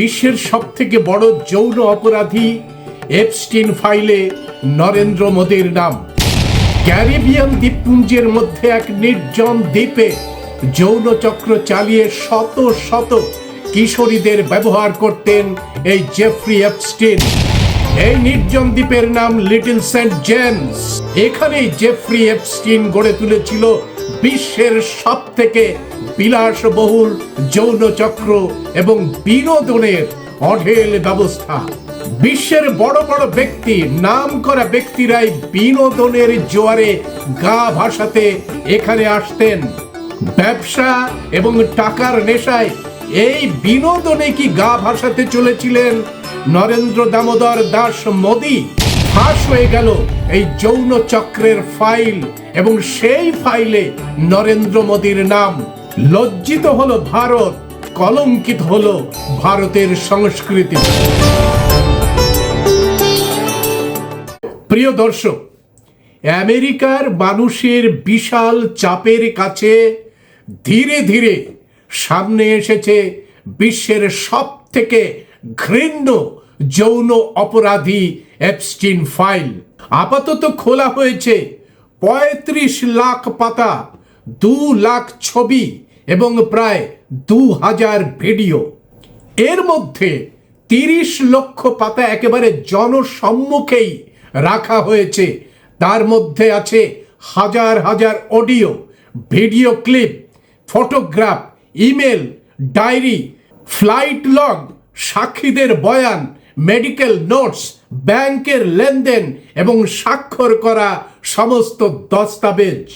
বিশ্বের সব থেকে বড় যৌন অপরাধী এপস্টিন ফাইলে নরেন্দ্র মোদীর নাম। ক্যারিবিয়ান দ্বীপপুঞ্জের মধ্যে এক নির্জন দ্বীপে যৌন চক্র চালিয়ে শত শত কিশোরীদের ব্যবহার করতেন এই জেফ্রি এপস্টিন। এই নির্জন দ্বীপের নাম লিটল সেন্ট জেমস। এখানেই জেফ্রি এপস্টিন গড়ে তুলেছিল বিশ্বের সব থেকে বিলাসবহুল যৌন চক্র এবং বিনোদনের অঢেল ব্যবস্থা। বিশ্বের বড় বড় ব্যক্তি, নাম করা ব্যক্তিরাই বিনোদনের জোয়ারে গা ভাসাতে এখানে আসতেন। ব্যবসা এবং টাকার নেশায় এই বিনোদনে কি গা ভাসাতে চলেছিলেন? নরেন্দ্র দামোদর দাস মোদী ফাঁস হয়ে গেল এই যৌন চক্রের ফাইল এবং সেই ফাইলে নরেন্দ্র মোদীর নাম লজ্জিত হলো ভারত, কলঙ্কিত হলো ভারতের সংস্কৃতি। প্রিয় দর্শক, আমেরিকার মানুষের বিশাল চাপের কাছে ধীরে ধীরে সামনে এসেছে বিশ্বের সব থেকে ঘৃণ্য যৌন অপরাধী অ্যাপস্টিন ফাইল আপাতত খোলা হয়েছে পঁয়ত্রিশ লাখ পাতা, দু লাখ ছবি এবং প্রায় দু হাজার ভিডিও। এর মধ্যে তিরিশ লক্ষ পাতা একেবারে জনসম্মুখেই রাখা হয়েছে। তার মধ্যে আছে হাজার হাজার audio, video clip, photograph, email, diary, flight log, সাক্ষীদের বয়ান মেডিকেল নোটস ব্যাংকের লেনদেন এবং স্বাক্ষর করা সমস্ত দস্তাবেজ।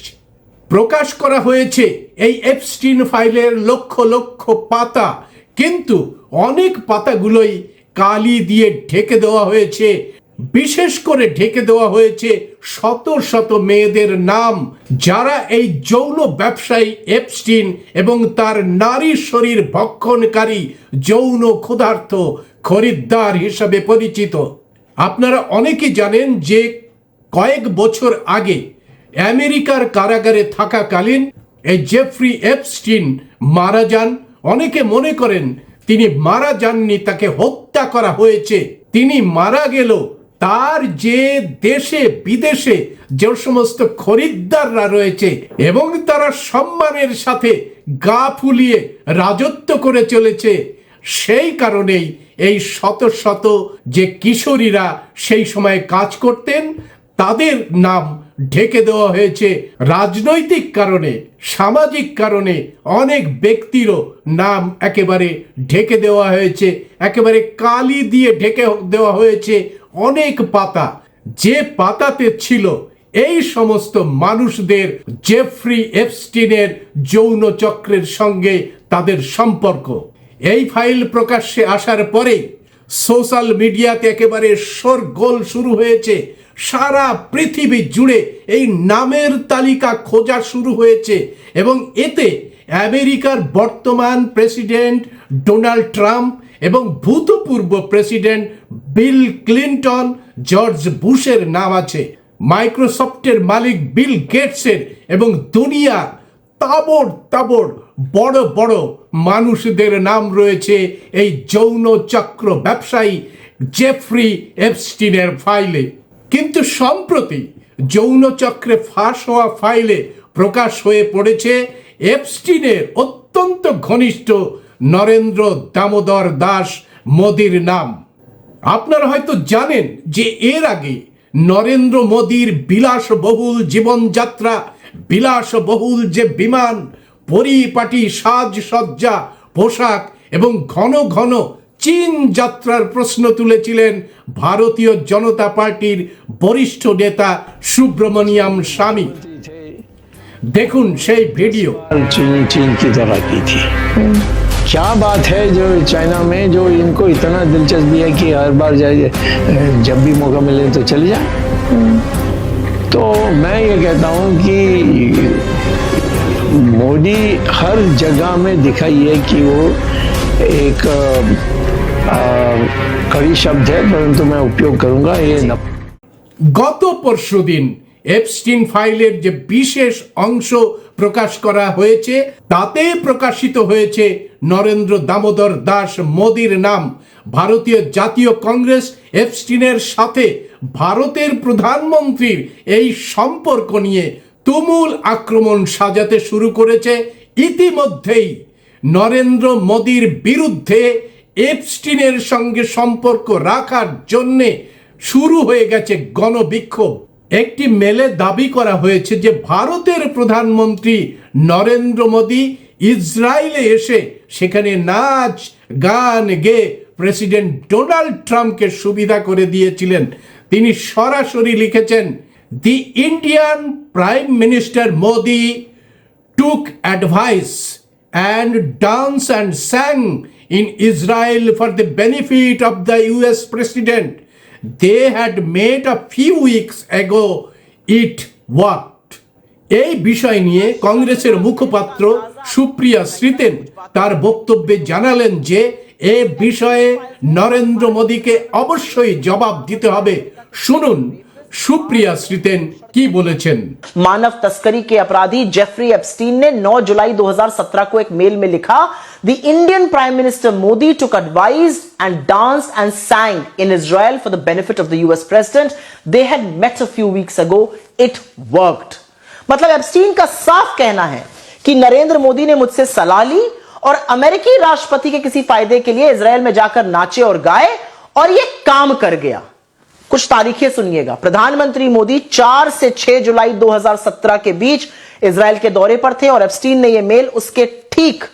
প্রকাশ করা হয়েছে এই এপস্টিন ফাইলের লক্ষ লক্ষ পাতা। কিন্তু অনেক পাতাগুলোই কালি দিয়ে ঢেকে দেওয়া হয়েছে বিশেষ করে ঢেকে দেওয়া হয়েছে শত শত মেয়েদের নাম যারা এই যৌন ব্যবসায়ী এপস্টিন এবং তার নারী শরীর ভক্ষণকারী যৌন ক্ষুধার্ত খরিদ্দার হিসাবে পরিচিত। আপনারা অনেকেই জানেন যে কয়েক বছর আগে আমেরিকার কারাগারে থাকাকালীন এই জেফ্রি এপস্টিন মারা যান। অনেকে মনে করেন তিনি মারা যাননি, তাকে হত্যা করা হয়েছে। তিনি মারা গেল তার যে দেশে, বিদেশে যে সমস্ত খরিদ্দাররা রয়েছে এবং তারা সম্মানের সাথে গা ফুলিয়ে রাজত্ব করে চলেছে, সেই কারণেই এই শত শত যে কিশোরীরা সেই সময় কাজ করতেন, তাদের নাম ঢেকে দেওয়া হয়েছে রাজনৈতিক কারণে, সামাজিক কারণে অনেক ব্যক্তিরও নাম একেবারে ঢেকে দেওয়া হয়েছে, একেবারে কালি দিয়ে ঢেকে দেওয়া হয়েছে অনেক পাতা। যে পাতাতে ছিল এই সমস্ত মানুষদের জেফ্রি এফস্টিনের যৌন চক্রের সঙ্গে তাদের সম্পর্ক। এই ফাইল প্রকাশ্যে আসার পরেই সোশ্যাল মিডিয়াতে একেবারে শোরগোল শুরু হয়েছে। সারা পৃথিবী জুড়ে এই নামের তালিকা খোঁজা শুরু হয়েছে এবং এতে আমেরিকার বর্তমান প্রেসিডেন্ট ডোনাল্ড ট্রাম্প এবং ভূতপূর্ব প্রেসিডেন্ট বিল ক্লিন্টন, জর্জ বুশের নাম আছে। মাইক্রোসফটের মালিক বিল গেটসের এবং দুনিয়ার তাবড় তাবড় বড় বড় মানুষদের নাম রয়েছে এই যৌন চক্র ব্যবসায়ী জেফ্রি এপস্টিনের ফাইলে। কিন্তু সম্প্রতি যৌন চক্রে ফাঁস হওয়া ফাইলে প্রকাশ হয়ে পড়েছে এপস্টিনের অত্যন্ত ঘনিষ্ঠ নরেন্দ্র দামোদর দাস মোদির নাম। আপনারা হয়তো জানেন যে এর আগে নরেন্দ্র মোদীর বিলাসবহুল জীবনযাত্রা, বিলাসবহুল যে বিমান, পরিপাটি, সাজসজ্জা, পোশাক এবং ঘন ঘন চীন যাত্রার প্রশ্ন তুলেছিলেন ভারতীয় জনতা পার্টির বরিষ্ঠ নেতা সুব্রমণিয়াম স্বামী। দেখুন সেই ভিডিও। চীন চীন কি क्या बात है जो चाइना में जो इनको इतना दिलचस्पी है कि हर बार जाए जब भी मौका मिले तो चले जाए तो मैं ये कहता हूँ कि मोदी हर जगह में दिखाइए कि वो एक अ, कड़ी शब्द है परंतु मैं उपयोग करूंगा ये न গত পরশুদিন এপস্টিন ফাইলের যে বিশেষ অংশ প্রকাশ করা হয়েছে তাতে প্রকাশিত হয়েছে নরেন্দ্র দামোদর দাস মোদির নাম। ভারতীয় জাতীয় কংগ্রেস এফস্টিনের সাথে ভারতের প্রধানমন্ত্রীর এই সম্পর্ক নিয়ে তুমুল আক্রমণ সাজাতে শুরু করেছে ইতিমধ্যেই। নরেন্দ্র মোদির বিরুদ্ধে এপস্টিনের সঙ্গে সম্পর্ক রাখার জন্যে শুরু হয়ে গেছে গণবিক্ষোভ। একটি মেলে দাবি করা হয়েছে যে, ভারতের প্রধানমন্ত্রী নরেন্দ্র মোদী ইসরায়েলে এসে সেখানে নাচ, গান গেয়ে প্রেসিডেন্ট ডোনাল্ড ট্রাম্পকে সুবিধা করে দিয়েছিলেন। তিনি সরাসরি লিখেছেন, the Indian prime minister Modi took advice and dance and sang in Israel for the benefit of the US president. They had made a few weeks ago it work. এই বিষয় নিয়ে কংগ্রেসের মুখপাত্র সুপ্রিয়া শ্রীতেন তার বক্তব্যে জানালেন যে এ বিষয়ে নরেন্দ্র মোদীকে অবশ্যই জবাব দিতে হবে শুনুন সুপ্রিয়া শ্রীতেন কি বলেছেন मानव तस्करी के अपराधी जेफरी एप्स्टीन ने 9 जुलाई 2017 को एक मेल में लिखा the Indian prime minister Modi took advise and dance and sang in Israel for the benefit of the US president. They had met a few weeks ago. It worked. मतलब Epstein का साफ़ कहना है कि नरेंद्र मोदी ने मुझसे सलाह ली और अमेरिकी राष्ट्रपति के किसी फ़ायदे के लिए इसराइल में जाकर नाचे और गाए और ये काम कर गया। कुछ तारीखें सुनिएगा। प्रधानमंत्री मोदी 4 से 6 जुलाई 2017 के बीच इसराइल के दौरे पर थे और एप्स्टीन ने यह मेल उसके ठीक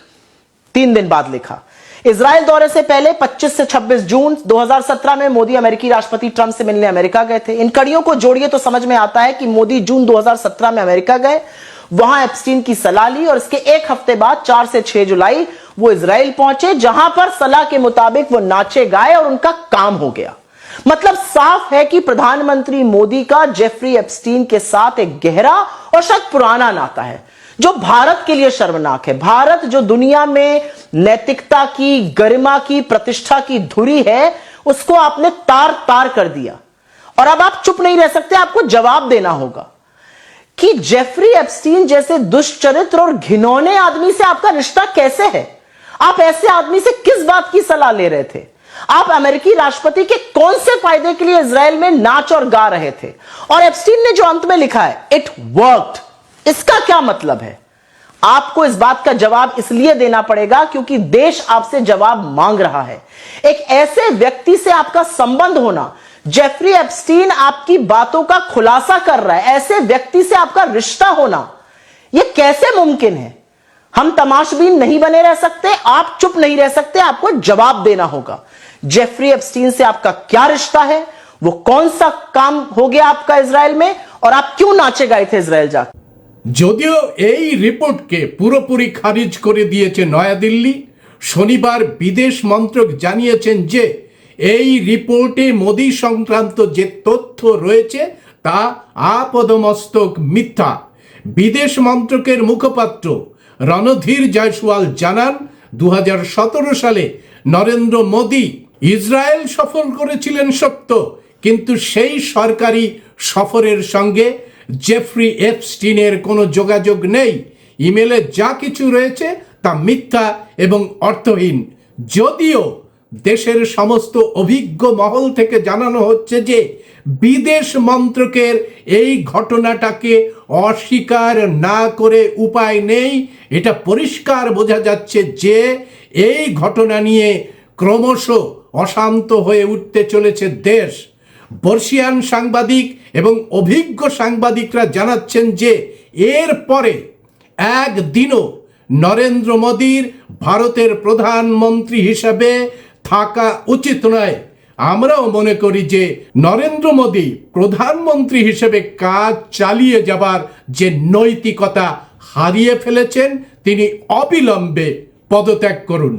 तीन दिन बाद लिखा। इसराइल दौरे से पहले 25 से 26 जून 2017 में मोदी अमेरिकी राष्ट्रपति ट्रंप से मिलने अमेरिका गए थे। इन कड़ियों को जोड़िए तो समझ में आता है कि मोदी जून 2017 में अमेरिका गए। वहाँ एप्स्टीन की सलाह ली और इसके एक हफ़्ते बाद 4 से 6 जुलाई, वो इसराइल पहुँचे, जहाँ पर सलाह के मुताबिक वो नाचे गाए और उनका काम हो गया। मतलब साफ़ है कि प्रधानमंत्री मोदी का जेफरी एप्स्टीन के साथ एक गहरा और शायद पुराना नाता है। जो भारत के लिए शर्मनाक है। भारत जो दुनिया में नैतिकता की, गरिमा की, प्रतिष्ठा की धुरी है, उसको आपने तार तार कर दिया। और अब आप चुप नहीं रह सकते, आपको जवाब देना होगा कि जेफरी एप्स्टीन जैसे दुष्चरित्र और घिनौने आदमी से आपका रिश्ता कैसे है? आप ऐसे आदमी से किस बात की सलाह ले रहे थे? आप अमेरिकी राष्ट्रपति के कौन से फ़ायदे के लिए इसराइल में नाच और गा रहे थे? और एप्स्टीन ने जो अंत में लिखा है इट वर्कड इसका क्या मतलब है? आपको इस बात का जवाब इसलिए देना पड़ेगा क्योंकि देश आपसे जवाब मांग रहा है। एक ऐसे व्यक्ति से आपका संबंध होना जेफरी एप्स्टीन आपकी बातों का खुलासा कर रहा है। ऐसे व्यक्ति से आपका रिश्ता होना यह कैसे मुमकिन है? हम तमाशबीन नहीं बने रह सकते, आप चुप नहीं रह सकते, आपको जवाब देना होगा। जेफरी एप्स्टीन से आपका क्या रिश्ता है? वो कौन सा काम हो गया आपका इसराइल में? और आप क्यों नाचे गए थे इसराइल जाकर? যদিও এই রিপোর্টকে পুরোপুরি খারিজ করে দিয়েছে নয়াদিল্লি, শনিবার বিদেশ মন্ত্রক জানিয়েছেন যে এই রিপোর্টে মোদি সংক্রান্ত যে তথ্য রয়েছে তা আপদমস্তক মিথ্যা। বিদেশ মন্ত্রকের মুখপাত্র রণধীর জয়সওয়াল জানান দু হাজার সতেরো সালে নরেন্দ্র মোদী ইসরায়েল সফর করেছিলেন সত্য, কিন্তু সেই সরকারি সফরের সঙ্গে জেফ্রি এপস্টিনের কোনো যোগাযোগ নেই। ইমেলে যা কিছু রয়েছে তা মিথ্যা এবং অর্থহীন। যদিও দেশের সমস্ত অভিজ্ঞ মহল থেকে জানানো হচ্ছে যে বিদেশ মন্ত্রকের এই ঘটনাটাকে অস্বীকার না করে উপায় নেই। এটা পরিষ্কার বোঝা যাচ্ছে যে এই ঘটনা নিয়ে ক্রমশ অশান্ত হয়ে উঠতে চলেছে দেশ। বর্ষিয়ান সাংবাদিক এবং অভিজ্ঞ সাংবাদিকরা জানাচ্ছেন যে এর পরে একদিনও নরেন্দ্র মোদীর ভারতের প্রধানমন্ত্রী হিসাবে থাকা উচিত নয়। আমরাও মনে করি যে নরেন্দ্র মোদী প্রধানমন্ত্রী হিসেবে কাজ চালিয়ে যাবার যে নৈতিকতা হারিয়ে ফেলেছেন, তিনি অবিলম্বে পদত্যাগ করুন।